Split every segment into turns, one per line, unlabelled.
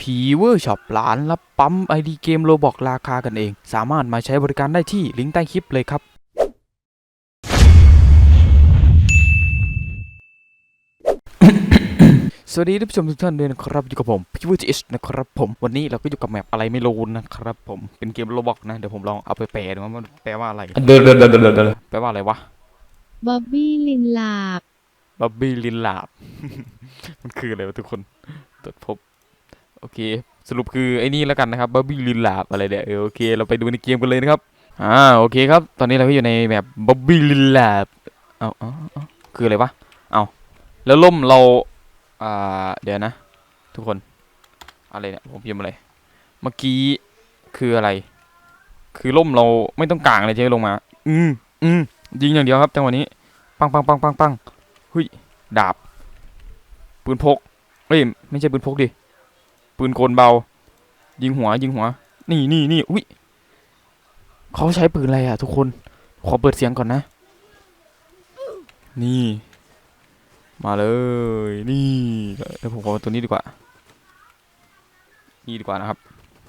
พีเวอร์ช็อปร้านรับปั๊มไอดีเกมโลบอกราคากันเอง สามารถมาใช้บริการได้ที่ลิงก์ใต้คลิปเลยครับสวัสดีท่านผู้ชมทุกท่านด้วยนะครับอยู่กับผมพีเวอร์จีเอชนะครับผมวันนี้เราก็อยู่กับแมปอะไรไม่รู้นะครับผมเป็นเกมโลบอกนะ เดี๋ยวผมลองเอาไปแปลดูว่ามันแปลว่าอะไร
เดินเดินเดินเดินเดิน
แปลว่าอะไรวะ
บ๊อบบี้ลินลาบ
บับบี้ลินลาบมันคืออะไรวะทุกคนตรวจพบ โอเค สรุปคือไอ้นี่แล้วกันนะครับบับบี้ลินลาบอะไรเนี่ยเออโอเคเราไปดูในเกมกันเลยนะครับอ่าโอเคครับ ตอนนี้เราก็อยู่ในแบบบับบี้ลินลาบเอาเอาเอาคืออะไรวะเอาแล้วล่มเราอ่าเดี๋ยวนะ ทุกคนอะไรเนี่ยผมพิมพ์อะไรเมื่อกี้คืออะไร คือล่มเราไม่ต้องกางเลยใช่ไหมลงมา อืมอืมยิงอย่างเดียวครับจังหวะนี้ ปังปังปังปังปังเฮ้ยดาบปืนพกเฮ้ยไม่ใช่ปืนพกดิ ปืนกลเบา ยิงหัว ยิงหัว นี่นี่นี่อุ้ยเขาใช้ปืนอะไรอะ ทุกคน ขอเปิดเสียงก่อนนะ นี่ มาเลย นี่เดี๋ยวผมขอตัวนี้ดีกว่า นี่ดีกว่านะครับ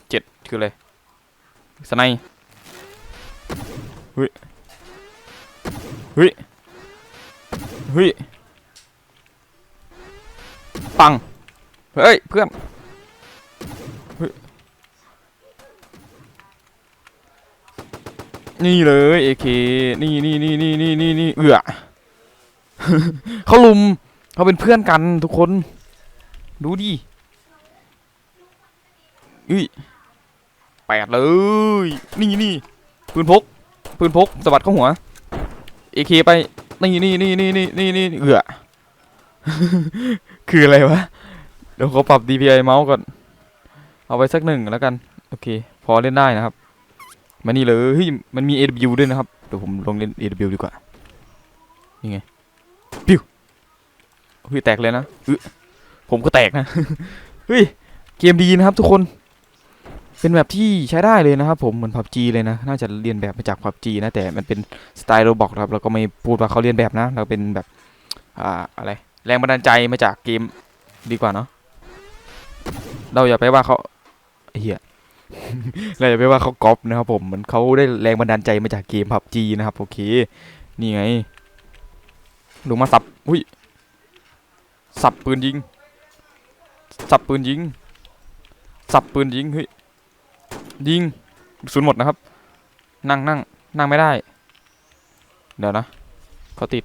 เจ็ดคืออะไรสไนป์เฮ้ย เฮ้ย เฮ้ย ปัง เฮ้ย เพื่อน เฮ้ย นี่เลยเอเคนี่นี่นี่นี่นี่นี่นี่เอือเขาลุมเขาเป็นเพื่อนกันทุกคน ดูดิอุ้ยแปดเลย นี่นี่ปืนพกปืนพกสะบัดเข้าหัวเอเคไปนี่นี่นี่นี่นี่นี่นี่เอือคืออะไรวะเดี๋ยวเขอปรับ DPI เมาส์ก่อน เอาไปสักหนึ่งแล้วกัน โอเค พอเล่นได้นะครับ มานี่เลยเฮ้ยมันมี AW ด้วยนะครับ เดี๋ยวผมลงเล่น AW ดีกว่านี่ไงปิ้วเฮ้ยแตกเลยนะอึผมก็แตกนะเฮ้ยเกมดีนะครับทุกคน เป็นแบบที่ใช้ได้เลยนะครับ ผมเหมือน PUBG เลยนะ น่าจะเรียนแบบมาจาก PUBG นะแต่มันเป็นสไตล์โรบอกครับเราก็ไม่พูดว่าเขาเรียนแบบนะ เราเป็นแบบอ่าอะไรแรงบันดาลใจมาจากเกมดีกว่าเนาะเราอย่าไปว่าเขาเหี้ย เราอย่าไปว่าเขาก๊อปนะครับผมเหมือนเขาได้แรงบันดาลใจมาจากเกม PUBG นะครับโอเค นี่ไงลงมาสับอุ้ยสับปืนยิง สับปืนยิง สับปืนยิงเฮ้ยยิงกระสุนหมดนะครับ นั่งนั่งนั่งไม่ได้ เดี๋ยวนะเขาติด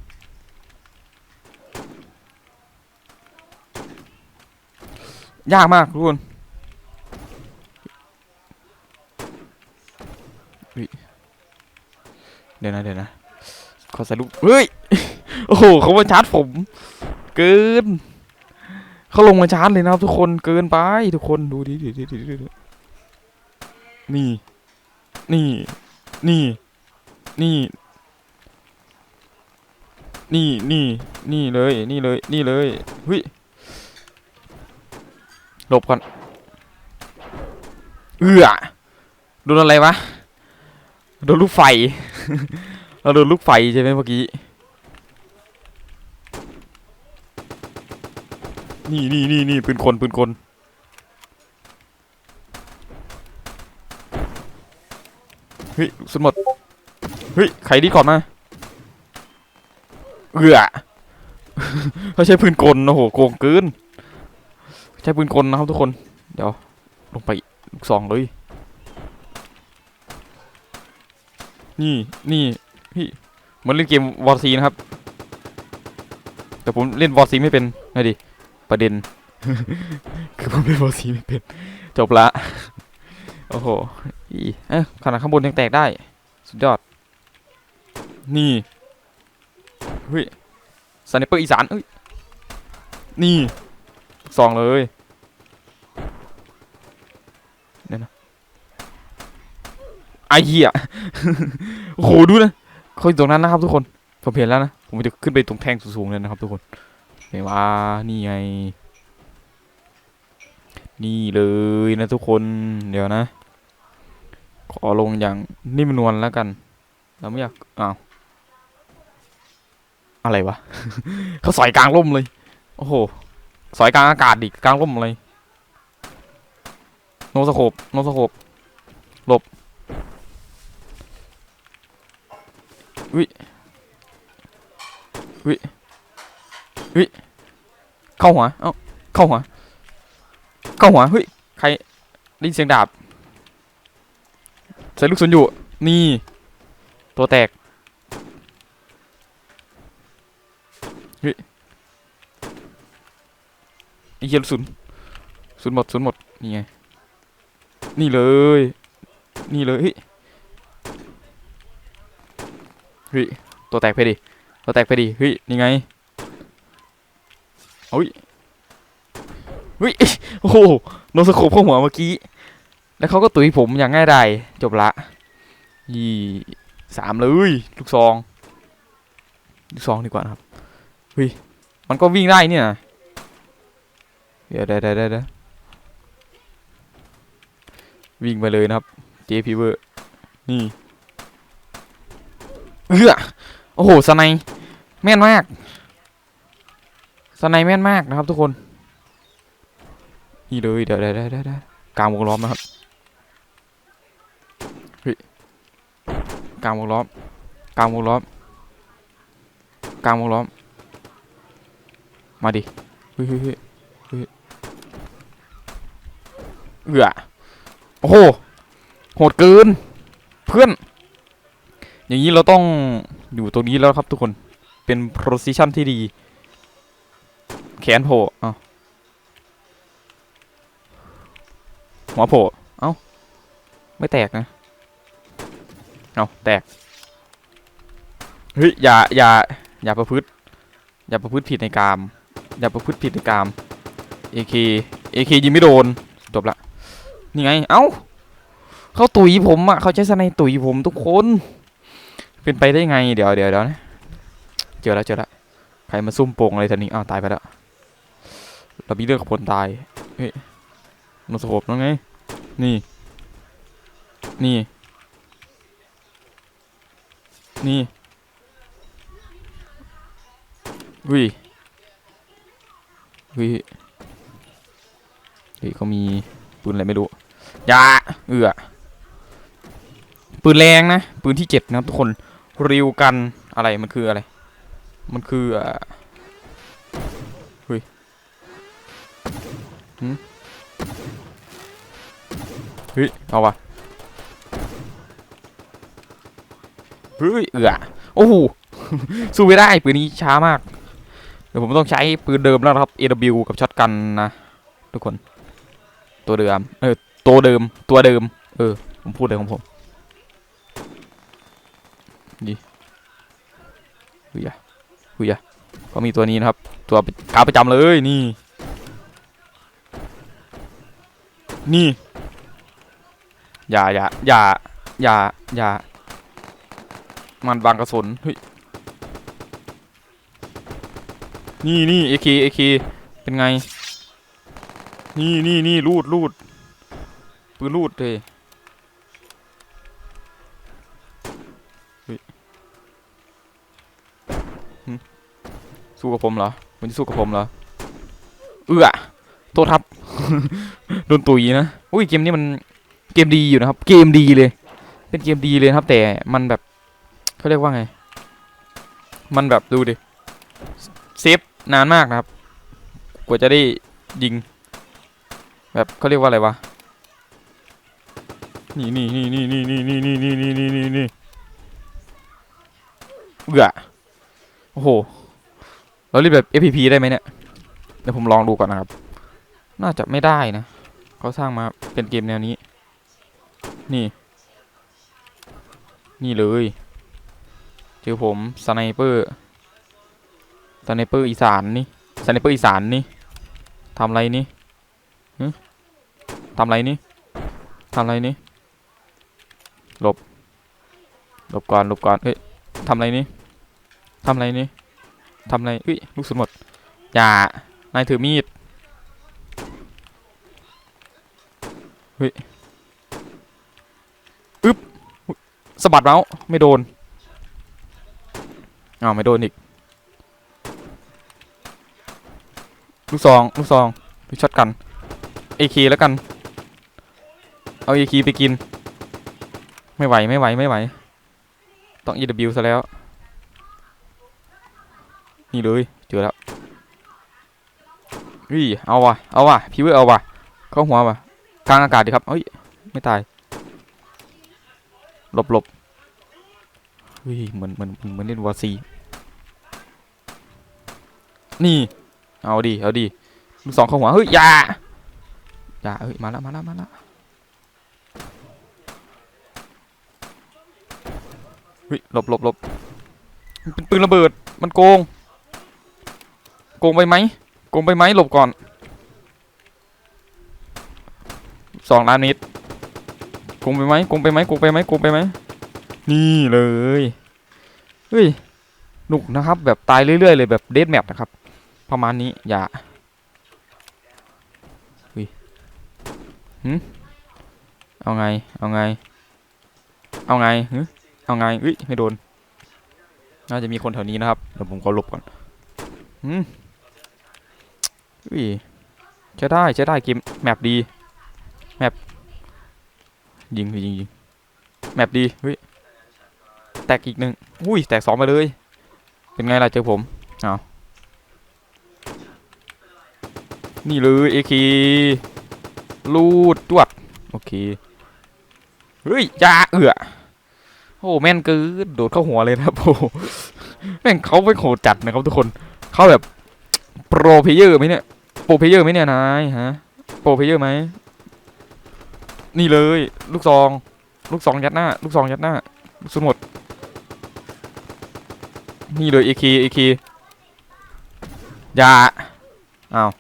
ยากมากทุกคนอุ๊ยเดี๋ยวนะเดี๋ยวนะขอส่ลูกเฮ้ย โอ้โหเขามาชาร์จผม เกิน เขาลงมาชาร์จเลยนะครับทุกคนเกินไปทุกคนดูดิดิดิดิดิดินี่ นี่ นี่ นี่ นี่ นี่ นี่เลย นี่เลย นี่เลยเฮ้ยหลบก่อน เอือโดนอะไรวะ โดนลูกไฟ เราโดนลูกไฟใช่ไหมเมื่อกี้ นี่นี่นี่นี่ปืนคนปืนคนเฮ้ยสุดหมด เฮ้ยใครดีก่อนมาเอือเขาใช้ปืนกลโอ้โหโกงเกิน ใช้ปืนกลนะครับทุกคน เดี๋ยว ลงไปลูกซองเลย นี่นี่พี่เหมือนเล่นเกมวอร์ซีนะครับ แต่ผมเล่นวอร์ซีไม่เป็นนะดิประเด็น คือผมเล่นวอร์ซีไม่เป็น จบละ โอ้โหอีเอ้ยขนาดข้างบนยังแตกได้ สุดยอด นี่เฮ้ยสไนเปอร์อีสานเอ้ยนี่ลูกซองเลย ไอ้เหี้ยโอ้โหดูนะเขาอยู่ตรงนั้นนะครับทุกคน ผมเห็นแล้วนะ ผมจะขึ้นไปตรงแท่งสูงๆเลยนะครับทุกคนเห็นว่านี่ไง นี่เลยนะทุกคน เดี๋ยวนะ ขอลงอย่างนิ่มนวลแล้วกัน เราไม่อยาก อ้าว อะไรวะ เขาสอยกลางร่มเลย โอ้โห สอยกลางอากาศดิกลางร่มเลย โนสโคปโนสโคปหลบ วิวิวิเข้าหัวเอ้าเข้าหัวเข้าหัวเฮ้ยใครได้ยินเสียงดาบใส่ลูกศรอยู่นี่ ตัวแตกเฮ้ยไอ้เหี้ยลูกศรศูนย์หมดศูนย์หมดนี่ไงนี่เลย นี่เลยเฮ้ย เฮ้ยตัวแตกไปดิตัวแตกไปดิเฮ้ยนี่ไงเฮ้ยเฮ้ยโอ้โหโนสโคปเข้าหัวเมื่อกี้ แล้วเขาก็ตุ๋ยผมอย่างง่ายดายจบละยี่สามเลยลูกซองลูกซองดีกว่านะครับเฮ้ยมันก็วิ่งได้เนี่ยนะเดี๋ยวเดี๋ยวเดี๋ยวเดี๋ยววิ่งไปเลยนะครับเจพีเวอร์นี่ เอื้อโอ้โหสไนแม่นมากสไนแม่นมากนะครับทุกคนนี่เลยเดี๋ยวเดี๋ยวเดี๋ยวกลางวงล้อมนะครับเฮ้ยกลางวงล้อมกลางวงล้อมกลางวงล้อมมาดิเฮ้ยเฮ้ยเฮ้ยเฮ้ยเอือโอ้โหโหดเกินเพื่อน อย่างนี้เราต้องอยู่ตรงนี้แล้วครับทุกคนเป็น position ที่ดี แขนโผล่เอาหัวโผล่เอ้าไม่แตกนะ เอาแตก เฮ้ย อย่า อย่า อย่าประพฤติ อย่าประพฤติผิดในกาม อย่าประพฤติผิดในกาม AK AK ยิงไม่โดน จบละ นี่ไง เอ้า เขาตุ๋ยผมอะ เขาใช้สไนด์ตุ๋ยผมทุกคน เป็นไปได้ไง เดี๋ยวเดี๋ยวเดี๋ยวนะเจอแล้วเจอแล้วใครมาซุ่มโป่งอะไรทันนี้อ้าวตายไปแล้วเรามีเรื่องกับคนตายเฮ้ยนสโคปแล้วไง นี่ นี่ นี่วิวิเฮ้ยเขามีปืนอะไรไม่รู้ยาเอือปืนแรงนะ ปืนที่เจ็ดนะทุกคน ริวกันอะไรมันคืออะไร มันคืออ่าเฮ้ยหืมเฮ้ยเอาวะเฮ้ยเอือโอ้โหสู้ไม่ได้ปืนนี้ช้ามากเดี๋ยวผมต้องใช้ปืนเดิมแล้วครับ AW กับช็อตกันนะทุกคน ตัวเดิมเออตัวเดิมตัวเดิม เออ ผมพูดเลยของผม นี่หุยอะหุยอะก็มีตัวนี้นะครับ ตัวขาประจำเลยนี่ นี่ อย่าอย่าอย่าอย่าอย่ามันบางกระสุนเฮ้ยนี่นี่เอเคเอเคเป็นไง นี่นี่นี่รูดรูดปืนรูดเลย สู้กับผมเหรอมันจะสู้กับผมเหรอเอื้อโทษครับโดนตุยนะอุ้ยเกมนี้มันเกมดีอยู่นะครับ เกมดีเลย เป็นเกมดีเลยครับ แต่มันแบบเขาเรียกว่าไง มันแบบดูดิเซฟนานมากนะครับ กว่าจะได้ยิง แบบเขาเรียกว่าอะไรวะนี่นี่นี่นี่นี่นี่นี่นี่นี่นี่นี่นี่เบื่อโอ้โห เราเรียกแบบ FPP ได้ไหมเนี่ย เดี๋ยวผมลองดูก่อนนะครับ น่าจะไม่ได้นะ เขาสร้างมาเป็นเกมแนวนี้ นี่ นี่เลยเจอผมสไนเปอร์สไนเปอร์อีสานนี่สไนเปอร์อีสานนี่ทำไรนี่ทำไรนี่ทำไรนี่หลบหลบก่อนหลบก่อนเอ้ยทำไรนี่ทำไรนี่ ทำอะไรเอ้ยลูกสุดหมด อย่านายถือมีดเฮ้ยอึ๊บสะบัดเมาส์ไม่โดนอ้าวไม่โดนอีก ลูกซอง ลูกซองลูกช็อตกัน AK แล้วกัน เอาเอคีไปกิน ไม่ไหว ไม่ไหว ไม่ไหว ต้อง EW ซะแล้ว นี่เลยเจอแล้วเฮ้ยเอาว่ะเอาว่ะพี่เว้ยเอาว่ะเข้าหัวว่ะกลางอากาศดิครับเฮ้ยไม่ตายหลบหลบเฮ้ยเหมือนเหมือนเหมือนเล่นวอซีนี่เอาดิเอาดิลูกสองเข้าหัวเฮ้ยอย่าอย่าเฮ้ยมาแล้วมาแล้วมาแล้วเฮ้ยหลบหลบหลบเป็นปืนระเบิดมันโกง งไปไหมโกงไปไหมหลบก่อนสองล้านเมตรโกงไปไหมโกงไปไหมโกงไปไหมโกงไปไหมนี่เลยเฮ้ยหนุกนะครับแบบตายเรื่อยๆเลยแบบเดดแมปนะครับ ประมาณนี้อย่าเฮ้ยหืมเอาไงเอาไง เอาไงหึเอาไงเฮ้ยไม่โดนน่าจะมีคนแถวนี้นะครับเดี๋ยวผมขอหลบก่อนหืม อุ้ยใช้ได้ใช้ได้เกมแมปดี แมปยิงยิงยิงแมปดีเฮ้ยแตกอีกหนึ่งอุ้ยแตกสองไปเลย เป็นไงล่ะเจอผมเอานี่เลยเอคีลูดตวดโอเคเฮ้ยอยาเอือโอ้แม่นกินโดดเข้าหัวเลยนะโอ้แม่งเขาเป็นโหดจัดนะครับทุกคน เขาแบบโปรเพเยอร์ไหมเนี่ย โปรเพเยอร์ไหมเนี่ยนายฮะโปรเพเยอร์ไหมนี่เลย ลูกซอง ลูกซองยัดหน้า ลูกซองยัดหน้าลูกสุดหมด นี่เลยเอเคเอเคยาอ้าว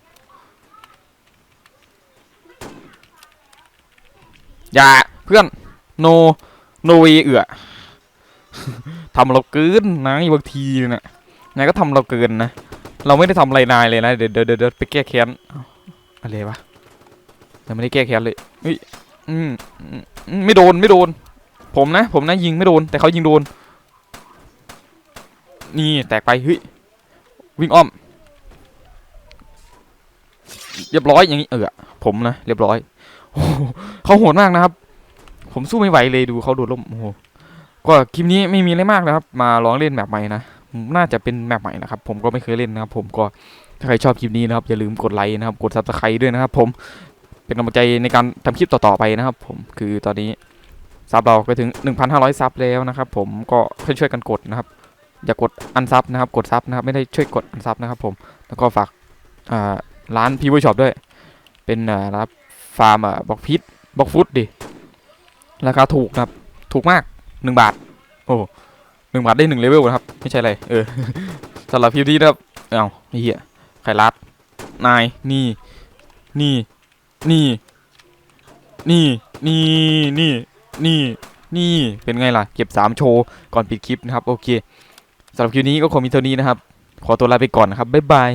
อย่าเพื่อนโนโนเวเอือทำเราเกินนายบางทีเนี่ยนายก็ทำเราเกินนะ เราไม่ได้ทำอะไรนายเลยนะ เดี๋ยวเดี๋ยวเดี๋ยวไปแก้แค้นอะไรวะยังไม่ได้แก้แค้นเลยเฮ้ยอืมอืมอืมไม่โดนไม่โดน ผมนะ ผมนะยิงไม่โดน แต่เขายิงโดน นี่แตกไปเฮ้ยวิ่งอ้อม เรียบร้อยอย่างนี้เออผมนะเรียบร้อยโอ้เขาโหดมากนะครับ ผมสู้ไม่ไหวเลยดูเขาโดดล่มโอ้โหก็คลิปนี้ไม่มีอะไรมากนะครับ มาลองเล่นแบบใหม่นะ น่าจะเป็นแมปใหม่นะครับ ผมก็ไม่เคยเล่นนะครับ ผมก็ถ้าใครชอบคลิปนี้นะครับ อย่าลืมกดไลค์นะครับ กดซับสไครต์ด้วยนะครับ ผมเป็นกำลังใจในการทำคลิปต่อๆไปนะครับ ผมคือตอนนี้ซับเราไปถึง 1,500 ซับแล้วนะครับ ผมก็ช่วยๆกันกดนะครับ อย่ากดอันซับนะครับ กดซับนะครับ ไม่ได้ช่วยกดอันซับนะครับ ผมแล้วก็ฝากร้านพีเวอร์ช็อปด้วย เป็นอ่ารับฟาร์มอ่าบอกพิษบอกฟุตดิราคาถูกนะครับ ถูกมาก 1 บาท โอ้ นึ่งบาทได้หนึ่งเลเวลนะครับ ไม่ใช่อะไร เออสำหรับคลิปนี้นะครับเอ้าไอ้เหี้ยไข่รัดนาย นี่ นี่ นี่ นี่ นี่ นี่ นี่ นี่ เป็นไงล่ะ เก็บสามโชว์ ก่อนปิดคลิปนะครับ โอเคสำหรับคลิปนี้ก็คงมีเท่านี้นะครับ ขอตัวลาไปก่อนนะครับ บ๊ายบาย